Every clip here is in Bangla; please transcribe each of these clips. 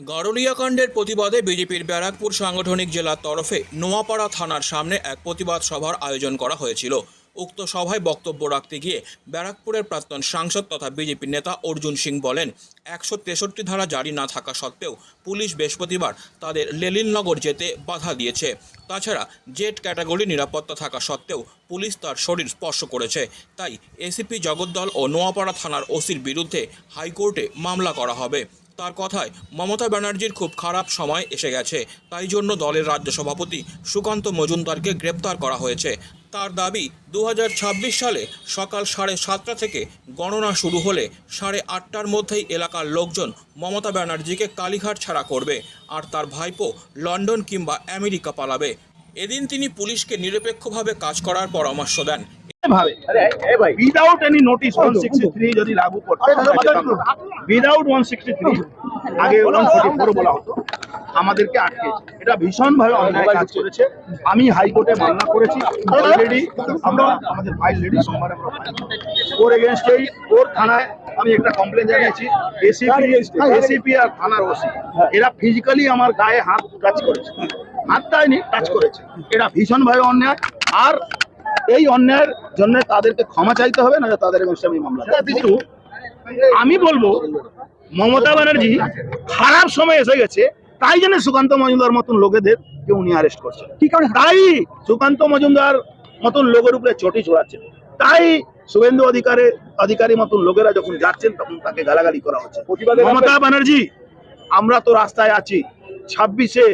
গারুলিয়াকাণ্ডের প্রতিবাদে বিজেপির ব্যারাকপুর সাংগঠনিক জেলার তরফে নোয়াপাড়া থানার সামনে এক প্রতিবাদ সভার আয়োজন করা হয়েছিল। উক্ত সভায় বক্তব্য রাখতে গিয়ে ব্যারাকপুরের প্রাক্তন সাংসদ তথা বিজেপির নেতা অর্জুন সিং বলেন, একশো তেষট্টি ধারা জারি না থাকা সত্ত্বেও পুলিশ বৃহস্পতিবার তাদের লেলিননগর যেতে বাধা দিয়েছে। তাছাড়া জেট ক্যাটাগরি নিরাপত্তা থাকা সত্ত্বেও পুলিশ তার শরীর স্পর্শ করেছে। তাই এসিপি জগদ্দল ও নোয়াপাড়া থানার ওসির বিরুদ্ধে হাইকোর্টে মামলা করা হবে। তার কথায় মমতা ব্যানার্জির খুব খারাপ সময় এসে গেছে। তাই জন্য দলের রাজ্য সভাপতি সুকান্ত মজুমদারকে গ্রেপ্তার করা হয়েছে। তার দাবি দু হাজার ছাব্বিশ সালে সকাল সাড়ে সাতটা থেকে গণনা শুরু হলে সাড়ে আটটার মধ্যেই এলাকার লোকজন মমতা ব্যানার্জিকে কালীঘাট ছাড়া করবে। আর তার ভাইপো লন্ডন কিংবা আমেরিকা পালাবে। এদিন তিনি পুলিশকে নিরপেক্ষভাবে কাজ করার পরামর্শ দেন। Without any notice one sixty three যদি লাগু করতে উইদাউট ওয়ান সিক্সটি থ্রি আগে ওয়ান ফোর্টি ফোর বলা হতো আমাদেরকে আটকেছে এটা ভীষণভাবে অন্যায় কাজ করেছে। আমি হাইকোর্টে মামলা করেছি। অলরেডি আমরা আমাদের ফাইল রেডি সোমবার আমরা ওর এগেনস্টেই ওর থানায় আমি একটা কমপ্লেন জানিয়েছি। এসিপি এসিপি আর থানার ওসি এরা ফিজিক্যালি আমার গায়ে হাত টাচ করেছে। হাত দেয়নি টাচ করেছে। এটা ভীষণভাবে অন্যায়। আর এই অন্যায়ের জন্য তাদেরকে ক্ষমা চাইতে হবে না তাদের আমি মামলা কিন্তু আমি বলব মমতা ব্যানার্জি খারাপ সময় এসে গেছে তাই জন্য সুকান্ত মজুমদার মতন লোকেদের কে উনি অ্যারেস্ট করছেন কি কারণে? তাই সুকান্ত মজুমদার মতন লোকের উপরে চটি ছড়াচ্ছেন তাই শুভেন্দু অধিকারে অধিকারী মতন লোকেরা যখন যাচ্ছেন তখন তাকে গালাগালি করা হচ্ছে। মমতা ব্যানার্জি আমরা তো রাস্তায় আছি। ছাব্বিশে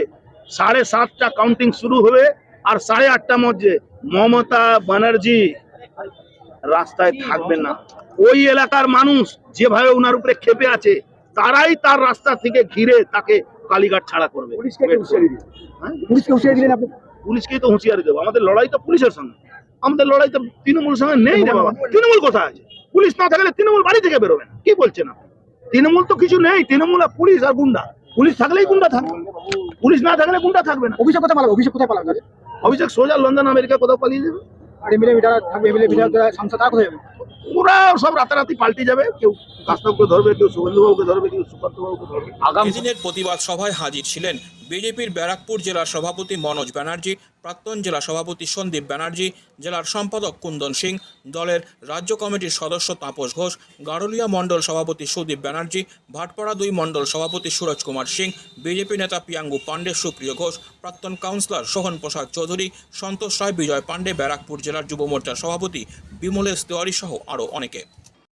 সাড়ে সাতটা কাউন্টিং শুরু হবে আর সাড়ে আটটার মধ্যে মমতা ব্যানার্জি রাস্তায় থাকবে না। ওই এলাকার মানুষ যেভাবে ওনার উপরে ক্ষেপে আছে তারাই তার রাস্তা থেকে ঘিরে তাকে কালীঘাট ছাড়া করবে। পুলিশকে। হ্যাঁ? তো হুঁশিয়ারি দেবো। আমাদের লড়াই তো পুলিশের সঙ্গে। আমাদের লড়াই তো তৃণমূলের সঙ্গে নেই রে বাবা। তৃণমূল কোথায় আছে? পুলিশ না থাকলে তৃণমূল বাড়ি থেকে বেরোবে না। কি বলছেন আপনি? তৃণমূল তো কিছু নেই। তৃণমূল আর পুলিশ আর গুন্ডা। পুলিশ থাকলেই গুন্ডা থাকবে পুলিশ না থাকলে গুন্ডা থাকবে না। অভিষেক কোথায় পালাবে? অভিষেক কোথায় পালাবে? অভিষেক সোজা লন্ডন আমেরিকা কোথাও পালিয়ে যাবে। আর এমএলএ মিটার থাকবে এমএলএ মিটার সংসদ তারা কোথায় যাবে? ওরা সব রাতারাতি পাল্টে যাবে। কেউ কাস্তবকে ধরবে, কেউ শুভেন্দুবাবুকে ধরবে, কেউ সুকান্ত বাবুকে ধরবে এদিনের প্রতিবাদ সভায় হাজির ছিলেন বিজেপির ব্যারাকপুর জেলার সভাপতি মনোজ ব্যানার্জি, প্রাক্তন জেলা সভাপতি সন্দীপ ব্যানার্জি, জেলার সম্পাদক কুন্দন সিং, দলের রাজ্য কমিটির সদস্য তাপস ঘোষ, গারুলিয়া মণ্ডল সভাপতি সুদীপ ব্যানার্জি, ভাটপাড়া দুই মণ্ডল সভাপতি সুরজ কুমার সিং, বিজেপি নেতা পিয়াঙ্গু পাণ্ডে সুপ্রিয় ঘোষ, প্রাক্তন কাউন্সিলর সোহন প্রসাদ চৌধুরী, সন্তোষ রায়, বিজয় পাণ্ডে, ব্যারাকপুর জেলার যুব মোর্চার সভাপতি বিমলেশ তেওয়ারি সহ আরও অনেকে।